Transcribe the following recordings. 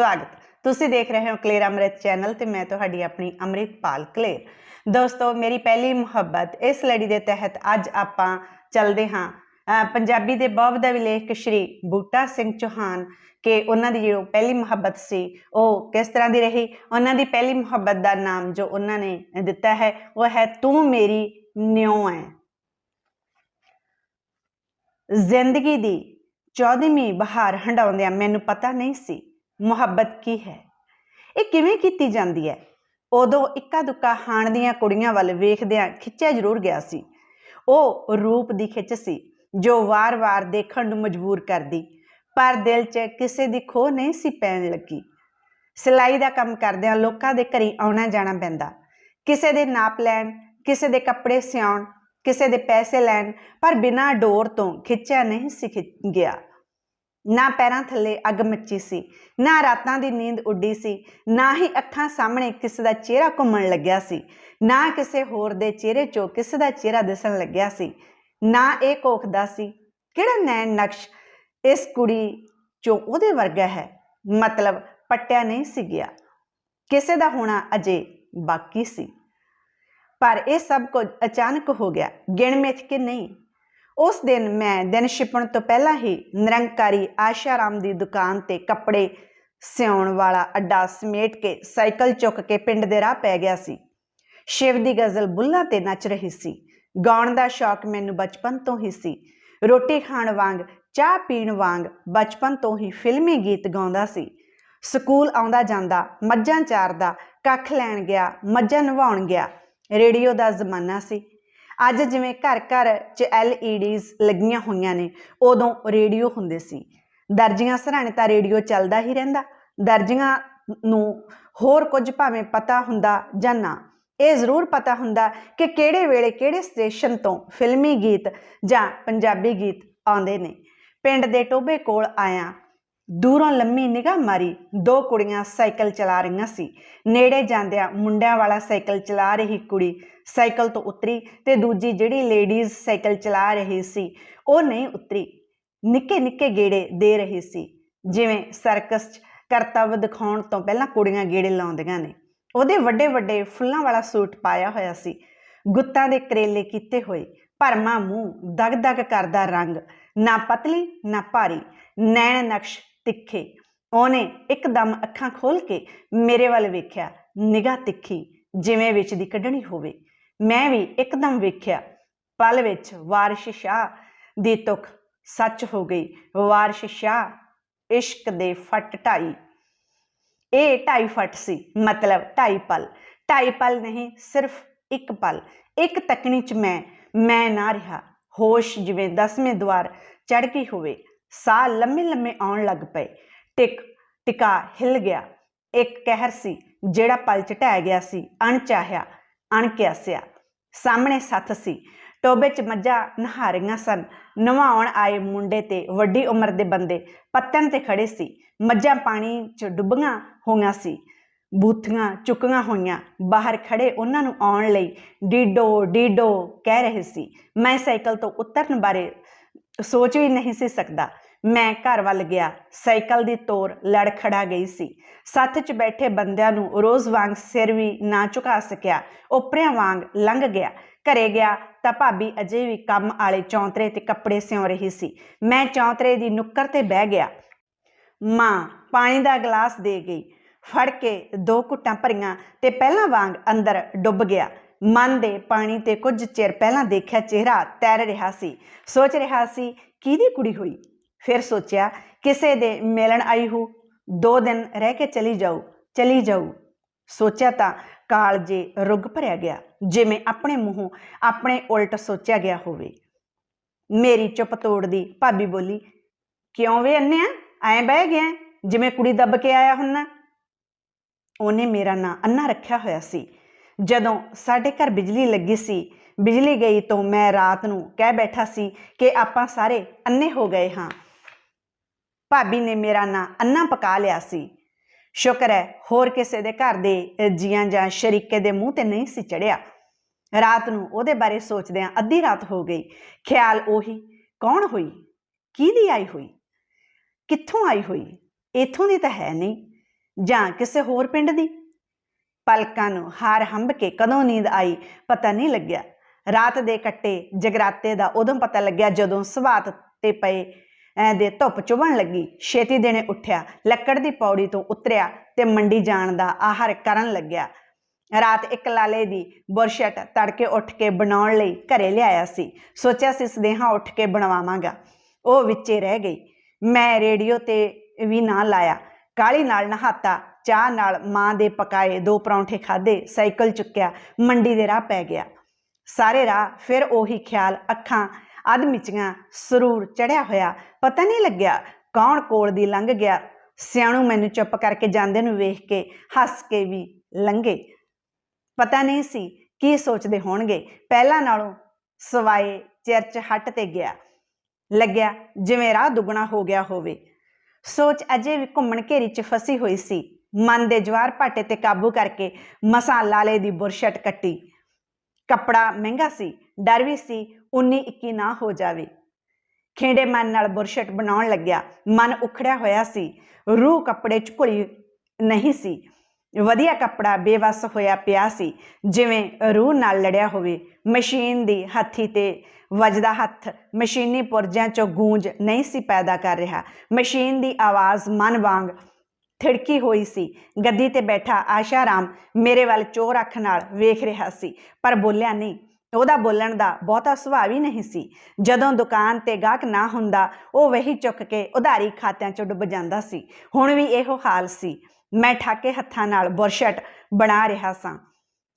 ਸਵਾਗਤ। ਤੁਸੀਂ ਦੇਖ ਰਹੇ ਹੋ ਕਲੇਰ ਅੰਮ੍ਰਿਤ ਚੈਨਲ ਤੇ ਮੈਂ ਤੁਹਾਡੀ ਆਪਣੀ ਅੰਮ੍ਰਿਤਪਾਲ ਕਲੇਰ। ਦੋਸਤੋ, ਮੇਰੀ ਪਹਿਲੀ ਮੁਹੱਬਤ ਇਸ ਲੜੀ ਦੇ ਤਹਿਤ ਅੱਜ ਆਪਾਂ ਚੱਲਦੇ ਹਾਂ ਅਹ ਪੰਜਾਬੀ ਦੇ ਬਹੁਵਿਧਾ ਵਿਲੇਖ ਸ਼੍ਰੀ ਬੂਟਾ ਸਿੰਘ ਚੌਹਾਨ ਕਿ ਉਹਨਾਂ ਦੀ ਜੋ ਪਹਿਲੀ ਮੁਹੱਬਤ ਸੀ, ਉਹ ਕਿਸ ਤਰ੍ਹਾਂ ਦੀ ਰਹੀ? ਉਹਨਾਂ ਦੀ ਪਹਿਲੀ ਮੁਹੱਬਤ ਦਾ ਨਾਮ ਜੋ ਉਹਨਾਂ ਨੇ ਦਿੱਤਾ ਹੈ, ਉਹ ਹੈ ਤੂੰ ਮੇਰੀ ਨਿਉ ਹੈ ਜ਼ਿੰਦਗੀ ਦੀ 14ਵੀਂ ਬਹਾਰ ਹੰਡਾਉਂਦਿਆਂ ਮੈਨੂੰ ਪਤਾ ਨਹੀਂ ਸੀ ਮੁਹੱਬਤ ਕੀ ਹੈ? ਇਹ ਕਿਵੇਂ ਕੀਤੀ ਜਾਂਦੀ ਹੈ? ਉਦੋਂ ਇੱਕਾ ਦੁੱਕਾ ਹਾਣ ਦੀਆਂ ਕੁੜੀਆਂ ਵੱਲ ਵੇਖਦਿਆਂ ਖਿੱਚਿਆ ਜ਼ਰੂਰ ਗਿਆ ਸੀ। ਉਹ ਰੂਪ ਦੀ ਖਿੱਚ ਸੀ, ਜੋ ਵਾਰ-ਵਾਰ ਦੇਖਣ ਨੂੰ ਮਜਬੂਰ ਕਰਦੀ, ਪਰ ਦਿਲ 'ਚ ਕਿਸੇ ਦੀ ਖੋਹ ਨਹੀਂ ਸੀ ਪੈਣ ਲੱਗੀ। ਸਿਲਾਈ ਦਾ ਕੰਮ ਕਰਦਿਆਂ ਲੋਕਾਂ ਦੇ ਘਰੀ ਆਉਣਾ ਜਾਣਾ ਪੈਂਦਾ। ਕਿਸੇ ਦੇ ਨਾਪ ਲੈਣ, ਕਿਸੇ ਦੇ ਕੱਪੜੇ ਸਿਉਣ, ਕਿਸੇ ਦੇ ਪੈਸੇ ਲੈਣ, ਪਰ ਬਿਨਾਂ ਡੋਰ ਤੋਂ ਖਿੱਚਿਆ ਨਹੀਂ ਸੀ ਖਿ- ਗਿਆ। ਨਾ ਪੈਰਾਂ ਥੱਲੇ ਅੱਗ ਮੱਚੀ ਸੀ, ਨਾ ਰਾਤਾਂ ਦੀ ਨੀਂਦ ਉੱਡੀ ਸੀ, ਨਾ ਹੀ ਅੱਖਾਂ ਸਾਹਮਣੇ ਕਿਸੇ ਦਾ ਚਿਹਰਾ ਘੁੰਮਣ ਲੱਗਿਆ ਸੀ, ਨਾ ਕਿਸੇ ਹੋਰ ਦੇ ਚਿਹਰੇ 'ਚੋਂ ਕਿਸੇ ਦਾ ਚਿਹਰਾ ਦਿਸਣ ਲੱਗਿਆ ਸੀ, ਨਾ ਇਹ ਕੋਖਦਾ ਸੀ, ਕਿਹੜਾ ਨੈਣ ਨਕਸ਼ ਇਸ ਕੁੜੀ 'ਚੋਂ ਉਹਦੇ ਵਰਗਾ ਹੈ? ਮਤਲਬ ਪੱਟਿਆ ਨਹੀਂ ਸੀ ਗਿਆ, ਕਿਸੇ ਦਾ ਹੋਣਾ ਅਜੇ ਬਾਕੀ ਸੀ। ਪਰ ਇਹ ਸਭ ਕੁਝ ਅਚਾਨਕ ਹੋ ਗਿਆ ਗਿਣ ਮਿਥ ਕੇ ਨਹੀਂ ਉਸ ਦਿਨ ਮੈਂ ਦਿਨ ਛਿਪਣ ਤੋਂ ਪਹਿਲਾਂ ਹੀ ਨਿਰੰਕਾਰੀ ਆਸ਼ਾਰਾਮ ਦੀ ਦੁਕਾਨ ਤੇ ਕੱਪੜੇ ਸਿਉਣ ਵਾਲਾ ਅੱਡਾ ਸਮੇਟ ਕੇ ਸਾਈਕਲ ਚੁੱਕ ਕੇ ਪਿੰਡ ਦੇ ਰਾਹ ਪੈ ਗਿਆ ਸੀ। ਸ਼ਿਵ ਦੀ ਗਜ਼ਲ ਬੁੱਲਾਂ ਤੇ ਨੱਚ ਰਹੀ ਸੀ। ਗਾਉਣ ਦਾ ਸ਼ੌਕ ਮੈਨੂੰ ਬਚਪਨ ਤੋਂ ਹੀ ਸੀ। ਰੋਟੀ ਖਾਣ ਵਾਂਗ, ਚਾਹ ਪੀਣ ਵਾਂਗ ਬਚਪਨ ਤੋਂ ਹੀ ਫਿਲਮੀ ਗੀਤ ਗਾਉਂਦਾ ਸੀ। ਸਕੂਲ ਆਉਂਦਾ ਜਾਂਦਾ, ਮੱਝਾਂ ਚਾਰਦਾ, ਕੱਖ ਲੈਣ ਗਿਆ, ਮੱਝਾਂ ਨਵਾਉਣ ਗਿਆ। ਰੇਡੀਓ ਦਾ ਜ਼ਮਾਨਾ ਸੀ। ਅੱਜ ਜਿਵੇਂ ਘਰ ਘਰ 'ਚ ਐਲਈਡੀਜ਼ ਲੱਗੀਆਂ ਹੋਈਆਂ ਨੇ, ਉਦੋਂ ਰੇਡੀਓ ਹੁੰਦੇ ਸੀ। ਦਰਜੀਆਂ ਸਰਾਣੇ ਤਾਂ ਰੇਡੀਓ ਚੱਲਦਾ ਹੀ ਰਹਿੰਦਾ। ਦਰਜੀਆਂ ਨੂੰ ਹੋਰ ਕੁਝ ਭਾਵੇਂ ਪਤਾ ਹੁੰਦਾ ਜਾਂ ਨਾ, ਇਹ ਜ਼ਰੂਰ ਪਤਾ ਹੁੰਦਾ ਕਿ ਕਿਹੜੇ ਵੇਲੇ ਕਿਹੜੇ ਸਟੇਸ਼ਨ ਤੋਂ ਫਿਲਮੀ ਗੀਤ ਜਾਂ ਪੰਜਾਬੀ ਗੀਤ ਆਉਂਦੇ ਨੇ। ਪਿੰਡ ਦੇ ਟੋਬੇ ਕੋਲ ਆਇਆ ਦੂਰੋਂ ਲੰਮੀ ਨਿਗਾਹ ਮਾਰੀ। ਦੋ ਕੁੜੀਆਂ ਸਾਈਕਲ ਚਲਾ ਰਹੀਆਂ ਸੀ। ਨੇੜੇ ਜਾਂਦਿਆਂ ਮੁੰਡਿਆਂ ਵਾਲਾ ਸਾਈਕਲ ਚਲਾ ਰਹੀ ਕੁੜੀ ਸਾਈਕਲ ਤੋਂ ਉਤਰੀ ਤੇ ਦੂਜੀ ਜਿਹੜੀ ਲੇਡੀਜ਼ ਸਾਈਕਲ ਚਲਾ ਰਹੀ ਸੀ, ਉਹ ਨਹੀਂ ਉਤਰੀ। ਨਿੱਕੇ ਨਿੱਕੇ ਗੇੜੇ ਦੇ ਰਹੀ ਸੀ। ਜਿਵੇਂ ਸਰਕਸ 'ਚ ਕਰਤੱਵ ਦਿਖਾਉਣ ਤੋਂ ਪਹਿਲਾਂ ਕੁੜੀਆਂ ਗੇੜੇ ਲਾਉਂਦੀਆਂ ਨੇ। ਉਹਦੇ ਵੱਡੇ ਵੱਡੇ ਫੁੱਲਾਂ ਵਾਲਾ ਸੂਟ ਪਾਇਆ ਹੋਇਆ ਸੀ। ਗੁੱਤਾਂ ਦੇ ਕਰੇਲੇ ਕੀਤੇ ਹੋਏ। ਭਰਮਾ ਮੂੰਹ, ਦਗ ਦਗ ਕਰਦਾ ਰੰਗ। ਨਾ ਪਤਲੀ, ਨਾ ਭਾਰੀ। ਨੈਣ ਨਕਸ਼ ਤਿੱਖੇ। ਉਹਨੇ ਇੱਕਦਮ ਅੱਖਾਂ ਖੋਲ ਕੇ ਮੇਰੇ ਵੱਲ ਵੇਖਿਆ। ਨਿਗਾਹ ਤਿੱਖੀ, ਜਿਵੇਂ ਵਿੱਚ ਦੀ ਕੱਢਣੀ ਹੋਵੇ। ਮੈਂ ਵੀ ਇੱਕਦਮ ਵੇਖਿਆ। ਪਲ ਵਿੱਚ ਵਾਰਿਸ਼ ਸ਼ਾਹ ਦੀ ਤੁਖ ਸੱਚ ਹੋ ਗਈ। ਵਾਰਿਸ਼ ਸ਼ਾਹ, ਇਸ਼ਕ ਦੇ ਫਟ ਢਾਈ। ਇਹ ਢਾਈ ਫਟ ਸੀ, ਮਤਲਬ ਢਾਈ ਪਲ। ਢਾਈ ਪਲ ਨਹੀਂ, ਸਿਰਫ ਇੱਕ ਪਲ। ਇੱਕ ਤੱਕਣੀ ਚ ਮੈਂ ਮੈਂ ਨਾ ਰਿਹਾ। ਹੋਸ਼ ਜਿਵੇਂ ਦਸਵੇਂ ਦੁਆਰ ਚੜ ਗਈ ਹੋਵੇ। ਸਾਹ ਲੰਮੇ ਲੰਮੇ ਆਉਣ ਲੱਗ ਪਏ। ਟਿਕ, ਟਿਕਾ ਹਿੱਲ ਗਿਆ। ਇੱਕ ਕਹਿਰ ਸੀ, ਜਿਹੜਾ ਪਲ ਚ ਢਹਿ ਗਿਆ ਸੀ, ਅਣਚਾਹਿਆ, ਅਣਕਿਆਸਿਆ। ਸਾਹਮਣੇ ਸੱਥ ਸੀ। ਟੋਬੇ ਚ ਮੱਝਾਂ ਨਹਾ ਰਹੀਆਂ ਸਨ ਨਵਾਉਣ ਆਏ ਮੁੰਡੇ ਤੇ ਵੱਡੀ ਉਮਰ ਦੇ ਬੰਦੇ ਪੱਤਣ ਤੇ ਖੜੇ ਸੀ। ਮੱਝਾਂ ਪਾਣੀ ਚ ਡੁੱਬੀਆਂ ਹੋਈਆਂ ਸੀ। ਬੂਥੀਆਂ ਚੁੱਕੀਆਂ ਹੋਈਆਂ। ਬਾਹਰ ਖੜੇ ਉਹਨਾਂ ਨੂੰ ਆਉਣ ਲਈ ਡੀਡੋ ਡੀਡੋ ਕਹਿ ਰਹੇ ਸੀ। ਮੈਂ ਸਾਈਕਲ ਤੋਂ ਉਤਰਨ ਬਾਰੇ ਸੋਚ ਵੀ ਨਹੀਂ ਸੀ ਸਕਦਾ। ਮੈਂ ਘਰ ਵੱਲ ਗਿਆ। ਸਾਈਕਲ ਦੀ ਤੋਰ ਲੜ ਖੜਾ ਗਈ ਸੀ। ਸੱਥ 'ਚ ਬੈਠੇ ਬੰਦਿਆਂ ਨੂੰ ਰੋਜ਼ ਵਾਂਗ ਸਿਰ ਵੀ ਨਾ ਝੁਕਾ ਸਕਿਆ। ਉਪਰਿਆਂ ਵਾਂਗ ਲੰਘ ਗਿਆ। ਘਰੇ ਗਿਆ ਤਾਂ ਭਾਬੀ ਅਜੇ ਵੀ ਕੰਮ ਵਾਲੇ ਚੌਂਤਰੇ ਤੇ ਕੱਪੜੇ ਸਿਉਂ ਰਹੀ ਸੀ। ਮੈਂ ਚੌਂਤਰੇ ਦੀ ਨੁੱਕਰ ਤੇ ਬਹਿ ਗਿਆ। ਮਾਂ ਪਾਣੀ ਦਾ ਗਲਾਸ ਦੇ ਗਈ। ਫੜ ਕੇ ਦੋ ਘੁੱਟਾਂ ਭਰੀਆਂ ਤੇ ਪਹਿਲਾਂ ਵਾਂਗ ਅੰਦਰ ਡੁੱਬ ਗਿਆ। ਮਨ ਦੇ ਪਾਣੀ ਤੇ ਕੁਝ ਚਿਰ ਪਹਿਲਾਂ ਦੇਖਿਆ ਚਿਹਰਾ ਤੈਰ ਰਿਹਾ ਸੀ। ਸੋਚ ਰਿਹਾ ਸੀ, ਕਿਹਦੀ ਕੁੜੀ ਹੋਈ? ਫਿਰ ਸੋਚਿਆ, ਕਿਸੇ ਦੇ ਮਿਲਣ ਆਈ ਹੋ। ਦੋ ਦਿਨ ਰਹਿ ਕੇ ਚਲੀ ਜਾਊ ਚਲੀ ਜਾਊ। ਸੋਚਿਆ ਤਾਂ ਕਾਲਜੇ ਰੁੱਗ ਭਰਿਆ ਗਿਆ, ਜਿਵੇਂ ਆਪਣੇ ਮੂੰਹੋਂ ਆਪਣੇ ਉਲਟ ਸੋਚਿਆ ਗਿਆ ਹੋਵੇ। ਮੇਰੀ ਚੁੱਪ ਤੋੜਦੀ ਭਾਬੀ ਬੋਲੀ, ਕਿਉਂ ਵੇ ਅੰਨਿਆ ਐਂ ਬਹਿ ਗਿਆ ਜਿਵੇਂ ਕੁੜੀ ਦੱਬ ਕੇ ਆਇਆ ਹੁੰਨਾ? ਉਹਨੇ ਮੇਰਾ ਨਾਂ ਅੰਨਾ ਰੱਖਿਆ ਹੋਇਆ ਸੀ। ਜਦੋਂ ਸਾਡੇ ਘਰ ਬਿਜਲੀ ਲੱਗੀ ਸੀ, ਬਿਜਲੀ ਗਈ ਤੋਂ ਮੈਂ ਰਾਤ ਨੂੰ ਕਹਿ ਬੈਠਾ ਸੀ ਕਿ ਆਪਾਂ ਸਾਰੇ ਅੰਨੇ ਹੋ ਗਏ ਹਾਂ। ਭਾਬੀ ਨੇ ਮੇਰਾ ਨਾਂ ਅੰਨਾ ਪਕਾ ਲਿਆ ਸੀ। ਸ਼ੁਕਰ ਹੈ ਹੋਰ ਕਿਸੇ ਦੇ ਘਰ ਦੇ ਜੀਆਂ ਜਾਂ ਸ਼ਰੀਕੇ ਦੇ ਮੂੰਹ ਤੇ ਨਹੀਂ ਸੀ ਚੜਿਆ ਰਾਤ ਨੂੰ ਉਹਦੇ ਬਾਰੇ ਸੋਚਦਿਆਂ ਅੱਧੀ ਰਾਤ ਹੋ ਗਈ। ਖਿਆਲ ਉਹੀ, ਕੌਣ ਹੋਈ? ਕਿਹਦੀ ਆਈ ਹੋਈ? ਕਿੱਥੋਂ ਆਈ ਹੋਈ? ਇਥੋਂ ਦੀ ਤਾਂ ਹੈ ਨਹੀਂ। ਜਾਂ ਕਿਸੇ ਹੋਰ ਪਿੰਡ ਦੀ? ਪਲਕਾਂ ਨੂੰ ਹਾਰ ਹੰਬ ਕੇ ਕਦੋਂ ਨੀਂਦ ਆਈ, ਪਤਾ ਨਹੀਂ ਲੱਗਿਆ। ਰਾਤ ਦੇ ਕੱਟੇ ਜਗਰਾਤੇ ਦਾ ਉਦੋਂ ਪਤਾ ਲੱਗਿਆ ਜਦੋਂ ਸਵਾਤ ਤੇ ਪਏ, ਐ ਦੇ ਧੁੱਪ ਚੁਭਣ ਲੱਗੀ। ਛੇਤੀ ਦੇਣੇ ਉੱਠਿਆ, ਲੱਕੜ ਦੀ ਪੌੜੀ ਤੋਂ ਉਤਰਿਆ ਤੇ ਮੰਡੀ ਜਾਣ ਦਾ ਆਹਰ ਕਰਨ ਲੱਗਿਆ। ਰਾਤ ਇੱਕ ਲਾਲੇ ਦੀ ਬੁਰਸ਼ਟ ਤੜਕੇ ਉੱਠ ਕੇ ਬਣਾਉਣ ਲਈ ਘਰੇ ਲਿਆਇਆ ਸੀ। ਸੋਚਿਆ ਸੀ ਸਦੇਹਾ ਉੱਠ ਕੇ ਬਣਵਾਵਾਂਗਾ। ਉਹ ਵਿੱਚੇ ਰਹਿ ਗਈ। ਮੈਂ ਰੇਡੀਓ ਤੇ ਵੀ ਨਾ ਲਾਇਆ। ਕਾਲੀ ਨਾਲ ਨਹਾਤਾ। ਚਾਹ ਨਾਲ ਮਾਂ ਦੇ ਪਕਾਏ ਦੋ ਪਰੌਂਠੇ ਖਾਦੇ ਸਾਈਕਲ ਚੁੱਕਿਆ, ਮੰਡੀ ਦੇ ਰਾਹ ਪੈ ਗਿਆ। ਸਾਰੇ ਰਾਹ ਫਿਰ ਉਹੀ ਖਿਆਲ, ਅੱਖਾਂ ਅੱਧ ਮਿਚੀਆਂ, ਸਰੂਰ ਚੜਿਆ ਹੋਇਆ। ਪਤਾ ਨਹੀਂ ਲੱਗਿਆ ਕੌਣ ਕੋਲ ਦੀ ਲੰਘ ਗਿਆ। ਸਿਆਣੂ ਮੈਨੂੰ ਚੁੱਪ ਕਰਕੇ ਜਾਂਦੇ ਨੂੰ ਵੇਖ ਕੇ ਹੱਸ ਕੇ ਵੀ ਲੰਘੇ। ਪਤਾ ਨਹੀਂ ਸੀ ਕੀ ਸੋਚਦੇ ਹੋਣਗੇ। ਪਹਿਲਾਂ ਨਾਲੋਂ ਸਵਾਏ ਚਰਚ ਹੱਟ ਤੇ ਗਿਆ। ਲੱਗਿਆ ਜਿਵੇਂ ਰਾਹ ਦੁੱਗਣਾ ਹੋ ਗਿਆ ਹੋਵੇ। ਸੋਚ ਅਜੇ ਵੀ ਘੁੰਮਣ ਘੇਰੀ 'ਚ ਫਸੀ ਹੋਈ ਸੀ। ਮਨ ਦੇ ਜਵਾਰ ਭਾਟੇ ਤੇ ਕਾਬੂ ਕਰਕੇ ਮਸਾਂ ਲਾਲੇ ਦੀ ਬੁਰਸ਼ਟ ਕੱਟੀ। ਕੱਪੜਾ ਮਹਿੰਗਾ ਸੀ, ਡਰ ਵੀ ਸੀ 19 21 ਨਾ ਹੋ ਜਾਵੇ। ਖੇੜੇ ਮਨ ਨਾਲ ਬੁਰਸ਼ਟ ਬਣਾਉਣ ਲੱਗਿਆ। ਮਨ ਉਖੜਿਆ ਹੋਇਆ ਸੀ। ਰੂਹ ਕੱਪੜੇ 'ਚ ਘੁਲੀ ਨਹੀਂ ਸੀ। ਵਧੀਆ ਕੱਪੜਾ ਬੇਵਸ ਹੋਇਆ ਪਿਆ ਸੀ। ਜਿਵੇਂ ਰੂਹ ਨਾਲ ਲੜਿਆ ਹੋਵੇ। ਮਸ਼ੀਨ ਦੀ ਹੱਥੀ ਤੇ ਵੱਜਦਾ ਹੱਥ ਮਸ਼ੀਨੀ ਪੁਰਜਿਆਂ 'ਚੋਂ ਗੂੰਜ ਨਹੀਂ ਸੀ ਪੈਦਾ ਕਰ ਰਿਹਾ। ਮਸ਼ੀਨ ਦੀ ਆਵਾਜ਼ ਮਨ ਵਾਂਗ ਥਿੜਕੀ ਹੋਈ ਸੀ। ਗੱਦੀ ਤੇ ਬੈਠਾ ਆਸ਼ਾ ਰਾਮ ਮੇਰੇ ਵੱਲ ਚੋਰ ਅੱਖ ਨਾਲ ਵੇਖ ਰਿਹਾ ਸੀ, ਪਰ ਬੋਲਿਆ ਨਹੀਂ। ਉਹਦਾ ਬੋਲਣ ਦਾ ਬਹੁਤਾ ਸੁਭਾਅ ਹੀ ਨਹੀਂ ਸੀ। ਜਦੋਂ ਦੁਕਾਨ ਤੇ ਗਾਹਕ ਨਾ ਹੁੰਦਾ, ਉਹ ਵਹੀ ਚੁੱਕ ਕੇ ਉਧਾਰੀ ਖਾਤਿਆਂ 'ਚ ਡੁੱਬ ਜਾਂਦਾ ਸੀ। ਹੁਣ ਵੀ ਇਹੋ ਹਾਲ ਸੀ। ਮੈਂ ਠਾਕੇ ਹੱਥਾਂ ਨਾਲ ਬੁਰਸ਼ਟ ਬਣਾ ਰਿਹਾ ਸਾਂ।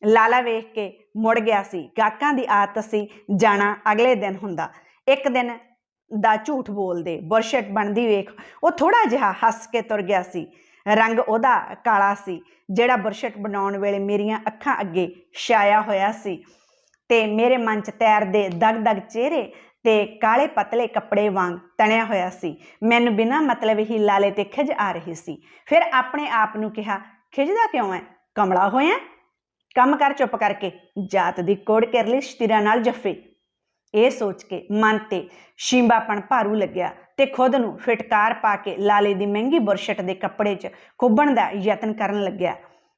ਲਾਲਾ ਵੇਖ ਕੇ ਮੁੜ ਗਿਆ ਸੀ। ਗਾਹਕਾਂ ਦੀ ਆਦਤ ਸੀ ਜਾਣਾ ਅਗਲੇ ਦਿਨ ਹੁੰਦਾ। ਇੱਕ ਦਿਨ ਦਾ ਝੂਠ ਬੋਲਦੇ ਬੁਰਸ਼ਟ ਬਣਦੀ ਵੇਖ, ਉਹ ਥੋੜਾ ਜਿਹਾ ਹੱਸ ਕੇ ਤੁਰ ਗਿਆ ਸੀ। ਰੰਗ ਉਹਦਾ ਕਾਲਾ ਸੀ, ਜਿਹੜਾ ਬੁਰਸ਼ਟ ਬਣਾਉਣ ਵੇਲੇ ਮੇਰੀਆਂ ਅੱਖਾਂ ਅੱਗੇ ਛਾਇਆ ਹੋਇਆ ਸੀ। ਤੇ ਮੇਰੇ ਮਨ 'ਚ ਤੈਰਦੇ ਦਗ-ਦਗ ਚਿਹਰੇ ਤੇ ਕਾਲੇ ਪਤਲੇ ਕੱਪੜੇ ਵਾਂਗ ਤਣਿਆ ਹੋਇਆ ਸੀ। ਮੈਨੂੰ ਬਿਨਾਂ ਮਤਲਬ ਹੀ ਲਾਲੇ ਤੇ ਖਿਜ ਆ ਰਹੀ ਸੀ। ਫਿਰ ਆਪਣੇ ਆਪ ਨੂੰ ਕਿਹਾ ਖਿਜਦਾ ਕਿਉਂ ਹੈ ਕਮਲਾ ਹੋਇਆ? ਕੰਮ ਕਰ ਚੁੱਪ ਕਰਕੇ, ਜਾਤ ਦੀ ਕੋੜ ਕਿਰਲੀ ਸ਼ਤੀਰਾ ਨਾਲ ਜੱਫੇ। ਇਹ ਸੋਚ ਕੇ ਮਨ ਤੇ ਸ਼ਿੰਬਾਪਣ ਭਾਰੂ ਲੱਗਿਆ। ਤੇ ਖੁਦ ਨੂੰ ਫਿਟਕਾਰ ਪਾ ਕੇ ਲਾਲੇ ਦੀ ਮਹਿੰਗੀ ਬੁਰਸ਼ਟ ਦੇ ਕੱਪੜੇ 'ਚ ਖੁੱਬਣ ਦਾ ਯਤਨ ਕਰਨ ਲੱਗਿਆ।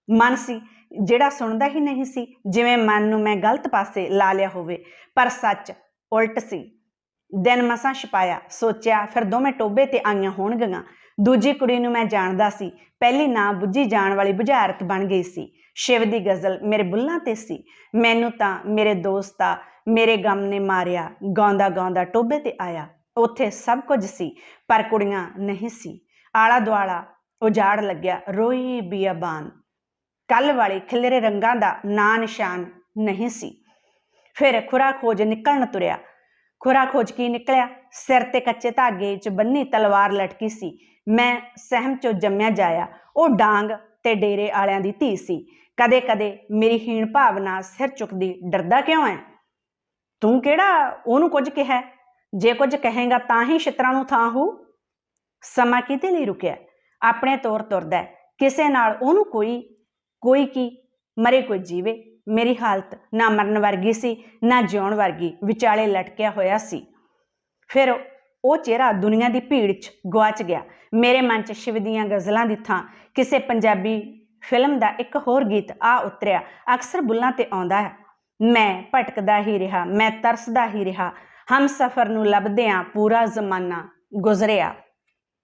ਮਨ ਸੀ, ਜਿਹੜਾ ਸੁਣਦਾ ਹੀ ਨਹੀਂ ਸੀ, ਜਿਵੇਂ ਮਨ ਨੂੰ ਮੈਂ ਗਲਤ ਪਾਸੇ ਲਾ ਲਿਆ ਹੋਵੇ, ਪਰ ਸੱਚ ਉਲਟ ਸੀ। ਦਿਨ ਮਸਾਂ ਛਪਾਇਆ, ਸੋਚਿਆ, ਫਿਰ ਦੋਵੇਂ ਟੋਬੇ ਤੇ ਆਈਆਂ ਹੋਣਗੀਆਂ। ਦੂਜੀ ਕੁੜੀ ਨੂੰ ਮੈਂ ਜਾਣਦਾ ਸੀ, ਪਹਿਲੀ ਨਾ ਬੁੱਝੀ ਜਾਣ ਵਾਲੀ ਬੁਝਾਰਤ ਬਣ ਗਈ ਸੀ। ਸ਼ਿਵ ਦੀ ਗਜ਼ਲ ਮੇਰੇ ਬੁੱਲਾਂ ਤੇ ਸੀ। ਮੈਨੂੰ ਤਾਂ ਮੇਰੇ ਦੋਸਤਾ ਮੇਰੇ ਗਮ ਨੇ ਮਾਰਿਆ ਗਾਉਂਦਾ ਗਾਉਂਦਾ ਟੋਬੇ ਤੇ ਆਇਆ। ਉੱਥੇ ਸਭ ਕੁਝ ਸੀ, ਪਰ ਕੁੜੀਆਂ ਨਹੀਂ ਸੀ। ਆਲਾ ਦੁਆਲਾ ਉਜਾੜ ਲੱਗਿਆ ਰੋਈ ਬੀਆਬਾਨ ਕੱਲ ਵਾਲੇ ਖਿਲਰੇ ਰੰਗਾਂ ਦਾ ਨਾਂ ਨਿਸ਼ਾਨ ਨਹੀਂ ਸੀ। ਫਿਰ ਖੁਰਾ ਖੋਜ ਨਿਕਲਣ ਤੁਰਿਆ। ਖੁਰਾ ਖੋਜ ਕੀ ਨਿਕਲਿਆ? ਸਿਰ ਤੇ ਕੱਚੇ ਧਾਗੇ 'ਚ ਬੰਨੀ ਤਲਵਾਰ ਲਟਕੀ ਸੀ। ਮੈਂ ਸਹਿਮ 'ਚੋਂ ਜੰਮਿਆ ਜਾਇਆ। ਉਹ ਡਾਂਗ ਤੇ ਡੇਰੇ ਵਾਲਿਆਂ ਦੀ ਧੀ ਸੀ। ਕਦੇ ਕਦੇ ਮੇਰੀ ਹੀਣ ਭਾਵਨਾ ਸਿਰ ਚੁੱਕਦੀ, ਡਰਦਾ ਕਿਉਂ ਹੈ ਤੂੰ ਕਿਹੜਾ? ਉਹਨੂੰ ਕੁਝ ਕਿਹਾ? ਜੇ ਕੁਝ ਕਹੇਗਾ ਤਾਂ ਹੀ ਛਿੱਤਰਾਂ ਨੂੰ ਥਾਂ ਹੋ। ਸਮਾਂ ਕਿਤੇ ਨਹੀਂ ਰੁਕਿਆ। ਆਪਣੇ ਤੌਰ ਤੁਰਦਾ ਕਿਸੇ ਨਾਲ ਉਹਨੂੰ ਕੋਈ ਕੋਈ ਕੀ, ਮਰੇ ਕੋਈ ਜੀਵੇ। ਮੇਰੀ ਹਾਲਤ ਨਾ ਮਰਨ ਵਰਗੀ ਸੀ, ਨਾ ਜਿਉਣ ਵਰਗੀ, ਵਿਚਾਲੇ ਲਟਕਿਆ ਹੋਇਆ ਸੀ। ਫਿਰ ਉਹ ਚਿਹਰਾ ਦੁਨੀਆ ਦੀ ਭੀੜ 'ਚ ਗਵਾਚ ਗਿਆ। ਮੇਰੇ ਮਨ 'ਚ ਸ਼ਿਵ ਦੀਆਂ ਗਜ਼ਲਾਂ ਦੀ ਥਾਂ। ਕਿਸੇ ਪੰਜਾਬੀ ਫਿਲਮ ਦਾ ਇੱਕ ਹੋਰ ਗੀਤ ਆ ਉਤਰਿਆ। ਅਕਸਰ ਬੁੱਲਾਂ ਤੇ ਆਉਂਦਾ ਹੈ। ਮੈਂ ਭਟਕਦਾ ਹੀ ਰਿਹਾ, ਮੈਂ ਤਰਸਦਾ ਹੀ ਰਿਹਾ। ਹਮ ਸਫਰ ਨੂੰ ਲੱਭਦਿਆਂ ਪੂਰਾ ਜ਼ਮਾਨਾ ਗੁਜ਼ਰਿਆ।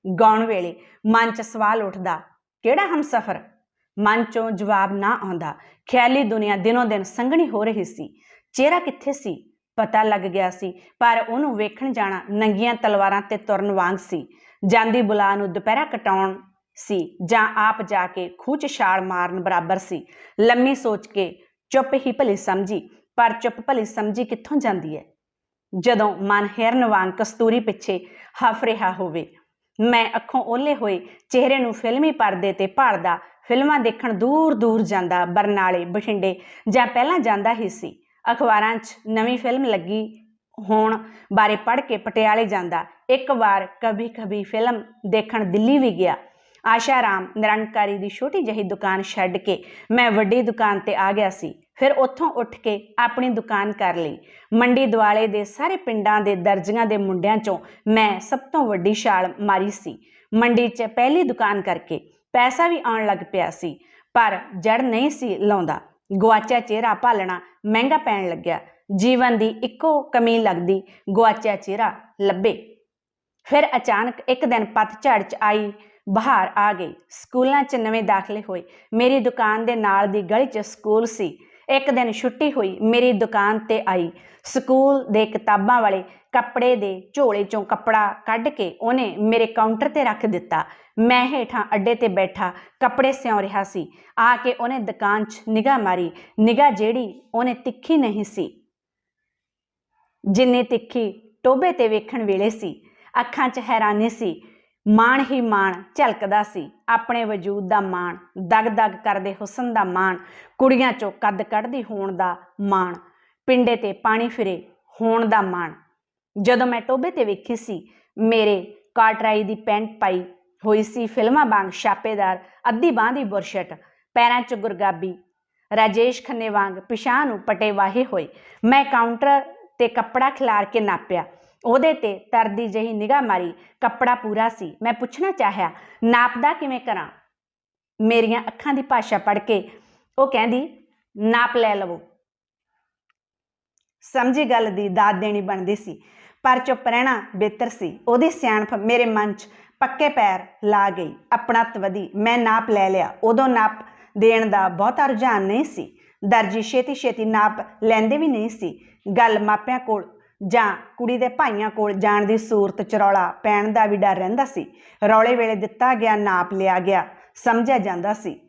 ਗਾਉਣ ਵੇਲੇ ਮਨ 'ਚ ਸਵਾਲ ਉੱਠਦਾ, ਕਿਹੜਾ ਹਮ ਸਫਰ? ਮਨ 'ਚੋਂ ਜਵਾਬ ਨਾ ਆਉਂਦਾ। ਖਿਆਲੀ ਦੁਨੀਆ ਦਿਨੋਂ ਦਿਨ ਸੰਘਣੀ ਹੋ ਰਹੀ ਸੀ। ਚਿਹਰਾ ਕਿੱਥੇ ਸੀ? ਪਤਾ ਲੱਗ ਗਿਆ ਸੀ, ਪਰ ਉਹਨੂੰ ਵੇਖਣ ਜਾਣਾ ਨੰਗੀਆਂ ਤਲਵਾਰਾਂ ਤੇ ਤੁਰਨ ਵਾਂਗ ਸੀ। ਜਾਂਦੀ ਬੁਲਾ ਨੂੰ ਦੁਪਹਿਰਾ ਕਟਾਉਣ ਸੀ, ਜਾਂ ਆਪ ਜਾ ਕੇ ਖੂਹ 'ਚ ਛਾਲ ਮਾਰਨ ਬਰਾਬਰ ਸੀ। ਲੰਮੀ ਸੋਚ ਕੇ ਚੁੱਪ ਹੀ ਭਲੀ ਸਮਝੀ, ਪਰ ਚੁੱਪ ਭਲੀ ਸਮਝੀ ਕਿੱਥੋਂ ਜਾਂਦੀ ਹੈ ਜਦੋਂ ਮਨ ਹਿਰਨ ਵਾਂਗ ਕਸਤੂਰੀ ਪਿੱਛੇ ਹਫ ਰਿਹਾ ਹੋਵੇ। ਮੈਂ ਅੱਖੋਂ ਓਲੇ ਹੋਏ ਚਿਹਰੇ ਨੂੰ ਫਿਲਮੀ ਪਰਦੇ ਤੇ ਭਾਲਦਾ ਫਿਲਮਾਂ ਦੇਖਣ ਦੂਰ ਦੂਰ ਜਾਂਦਾ ਬਰਨਾਲੇ, ਬਠਿੰਡੇ ਜਾਂ ਪਹਿਲਾਂ ਜਾਂਦਾ ਹੀ ਸੀ। ਅਖਬਾਰਾਂ 'ਚ ਨਵੀਂ ਫਿਲਮ ਲੱਗੀ ਹੋਣ ਬਾਰੇ ਪੜ੍ਹ ਕੇ ਪਟਿਆਲੇ ਜਾਂਦਾ। ਇੱਕ ਵਾਰ ਕਭੀ ਕਭੀ ਫਿਲਮ ਦੇਖਣ ਦਿੱਲੀ ਵੀ ਗਿਆ। ਆਸ਼ਾ ਰਾਮ ਨਿਰੰਕਾਰੀ ਦੀ ਛੋਟੀ ਜਿਹੀ ਦੁਕਾਨ ਛੱਡ ਕੇ ਮੈਂ ਵੱਡੀ ਦੁਕਾਨ ਤੇ ਆ ਗਿਆ ਸੀ। ਫਿਰ ਉੱਥੋਂ ਉੱਠ ਕੇ ਆਪਣੀ ਦੁਕਾਨ ਕਰ ਲਈ। ਮੰਡੀ ਦਿਵਾਲੇ ਦੇ ਸਾਰੇ ਪਿੰਡਾਂ ਦੇ ਦਰਜੀਆਂ ਦੇ ਮੁੰਡਿਆਂ ਚੋਂ ਮੈਂ ਸਭ ਤੋਂ ਵੱਡੀ ਛਾਲ ਮਾਰੀ ਸੀ। ਮੰਡੀ 'ਚ ਪਹਿਲੀ ਦੁਕਾਨ ਕਰਕੇ ਪੈਸਾ ਵੀ ਆਉਣ ਲੱਗ ਪਿਆ ਸੀ, ਪਰ ਜੜ ਨਹੀਂ ਸੀ ਲਾਉਂਦਾ। ਗੁਆਚਿਆ ਚਿਹਰਾ ਭਾਲਣਾ ਮਹਿੰਗਾ ਪੈਣ ਲੱਗਿਆ। ਜੀਵਨ ਦੀ ਇੱਕੋ ਕਮੀ ਲੱਗਦੀ ਗੁਆਚਿਆ ਚਿਹਰਾ ਲੱਭੇ। ਫਿਰ ਅਚਾਨਕ ਇੱਕ ਦਿਨ ਪਤਝੜ ਚ ਆਈ ਬਾਹਰ ਆ ਗਈ। ਸਕੂਲਾਂ 'ਚ ਨਵੇਂ ਦਾਖਲੇ ਹੋਏ। ਮੇਰੀ ਦੁਕਾਨ ਦੇ ਨਾਲ ਦੀ ਗਲੀ 'ਚ ਸਕੂਲ ਸੀ। ਇੱਕ ਦਿਨ ਛੁੱਟੀ ਹੋਈ, ਮੇਰੀ ਦੁਕਾਨ ਤੇ ਆਈ। ਸਕੂਲ ਦੇ ਕਿਤਾਬਾਂ ਵਾਲੇ ਕੱਪੜੇ ਦੇ ਝੋਲੇ 'ਚੋਂ ਕੱਪੜਾ ਕੱਢ ਕੇ ਉਹਨੇ ਮੇਰੇ ਕਾਊਂਟਰ ਤੇ ਰੱਖ ਦਿੱਤਾ। ਮੈਂ ਹੇਠਾਂ ਅੱਡੇ ਤੇ ਬੈਠਾ, ਕੱਪੜੇ ਸਿਉਂ ਰਿਹਾ ਸੀ। ਆ ਕੇ ਉਹਨੇ ਦੁਕਾਨ 'ਚ ਨਿਗਾਹ ਮਾਰੀ। ਨਿਗਾਹ ਜਿਹੜੀ ਉਹਨੇ ਤਿੱਖੀ ਨਹੀਂ ਸੀ। ਜਿੰਨੀ ਤਿੱਖੀ ਟੋਬੇ ਤੇ ਵੇਖਣ ਵੇਲੇ ਸੀ। ਅੱਖਾਂ 'ਚ ਹੈਰਾਨੀ ਸੀ। ਮਾਣ ਹੀ ਮਾਣ ਝਲਕਦਾ ਸੀ। ਆਪਣੇ ਵਜੂਦ ਦਾ ਮਾਣ, ਦਗ-ਦਗ ਕਰਦੇ ਹੁਸਨ ਦਾ ਮਾਣ, ਕੁੜੀਆਂ 'ਚੋਂ ਕੱਦ ਕੱਢਦੀ ਹੋਣ ਦਾ ਮਾਣ, ਪਿੰਡੇ ਤੇ ਪਾਣੀ ਫਿਰੇ ਹੋਣ ਦਾ ਮਾਣ। ਜਦੋਂ ਮੈਂ ਟੋਬੇ ਤੇ ਵੇਖੀ ਸੀ, ਮੇਰੇ ਕਾਟਰਾਈ ਦੀ ਪੈਂਟ ਪਾਈ ਹੋਈ ਸੀ ਫਿਲਮਾਂ ਵਾਂਗ ਛਾਪੇਦਾਰ, ਅੱਧੀ ਬਾਂਹ ਦੀ ਬੁਰਸ਼ਟ, ਪੈਰਾਂ 'ਚ ਗੁਰਗਾਬੀ, ਰਾਜੇਸ਼ ਖੰਨੇ ਵਾਂਗ ਪਿਛਾਂ ਨੂੰ ਪਟੇ ਵਾਹੇ ਹੋਏ। ਮੈਂ ਕਾਊਂਟਰ ਤੇ ਕੱਪੜਾ ਖਿਲਾਰ ਕੇ ਨਾਪਿਆ। ਉਹਦੇ ਤੇ ਤਰਦੀ ਜਹੀ ਨਿਗਾਹ ਮਾਰੀ, ਕੱਪੜਾ ਪੂਰਾ ਸੀ। ਮੈਂ ਪੁੱਛਣਾ ਚਾਹਿਆ, ਨਾਪਦਾ ਕਿਵੇਂ ਕਰਾਂ? ਮੇਰੀਆਂ ਅੱਖਾਂ ਦੀ ਭਾਸ਼ਾ ਪੜ੍ਹ ਕੇ ਉਹ ਕਹਿੰਦੀ, ਨਾਪ ਲੈ ਲਵੋ। ਸਮਝੀ ਗੱਲ ਦੀ ਦਾਤ ਦੇਣੀ ਬਣਦੀ ਸੀ, ਪਰ ਚੁੱਪ ਰਹਿਣਾ ਬਿਹਤਰ ਸੀ। ਉਹਦੀ ਸਿਆਣਪ ਮੇਰੇ ਮਨ 'ਚ ਪੱਕੇ ਪੈਰ ਲਾ ਗਈ, ਆਪਣਾ ਵਧੀ ਮੈਂ ਨਾਪ ਲੈ ਲਿਆ। ਉਦੋਂ ਨਾਪ ਦੇਣ ਦਾ ਬਹੁਤਾ ਰੁਝਾਨ ਨਹੀਂ ਸੀ। ਦਰਜੀ ਛੇਤੀ ਛੇਤੀ ਨਾਪ ਲੈਂਦੇ ਵੀ ਨਹੀਂ ਸੀ। ਗੱਲ ਮਾਪਿਆਂ ਕੋਲ ਜਾਂ ਕੁੜੀ ਦੇ ਭਾਈਆਂ ਕੋਲ ਜਾਣ ਦੀ ਸੂਰਤ ਚ ਰੌਲਾ ਪੈਣ ਦਾ ਵੀ ਡਰ ਰਹਿੰਦਾ ਸੀ। ਰੌਲੇ ਵੇਲੇ ਦਿੱਤਾ ਗਿਆ ਨਾਪ ਲਿਆ ਗਿਆ, ਸਮਝਿਆ ਜਾਂਦਾ ਸੀ।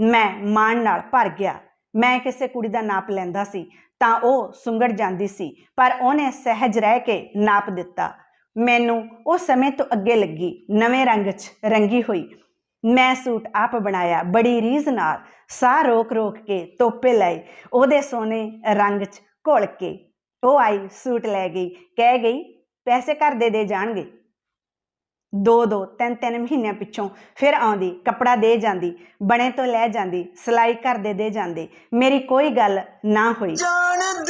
ਮੈਂ ਮਾਣ ਨਾਲ ਭਰ ਗਿਆ। ਮੈਂ ਕਿਸੇ ਕੁੜੀ ਦਾ ਨਾਪ ਲੈਂਦਾ ਸੀ, ਤਾਂ ਉਹ ਸੁੰਗੜ ਜਾਂਦੀ ਸੀ, ਪਰ ਉਹਨੇ ਸਹਿਜ ਰਹਿ ਕੇ ਨਾਪ ਦਿੱਤਾ। ਮੈਨੂੰ ਉਹ ਸਮੇਂ ਤੋਂ ਅੱਗੇ ਲੱਗੀ, ਨਵੇਂ ਰੰਗ 'ਚ ਰੰਗੀ ਹੋਈ। ਮੈਂ ਸੂਟ ਆਪ ਬਣਾਇਆ, ਬੜੀ ਰੀਝ ਨਾਲ, ਸਾਹ ਰੋਕ ਰੋਕ ਕੇ ਤੋਪੇ ਲਏ, ਉਹਦੇ ਸੋਨੇ ਰੰਗ 'ਚ ਘੁਲ ਕੇ। ਉਹ ਆਈ, ਸੂਟ ਲੈ ਗਈ, ਕਹਿ ਗਈ, ਪੈਸੇ ਘਰ ਦੇ ਦੇ ਜਾਣਗੇ। ਦੋ ਦੋ, ਤਿੰਨ ਤਿੰਨ ਮਹੀਨਿਆਂ ਪਿੱਛੋਂ ਫਿਰ ਆਉਂਦੀ, ਕੱਪੜਾ ਦੇ ਜਾਂਦੀ, ਬਣੇ ਤੋਂ ਲੈ ਜਾਂਦੀ, ਸਿਲਾਈ ਘਰ ਦੇ ਦੇ ਜਾਂਦੇ, ਮੇਰੀ ਕੋਈ ਗੱਲ ਨਾ ਹੋਈ। ਜਾਣ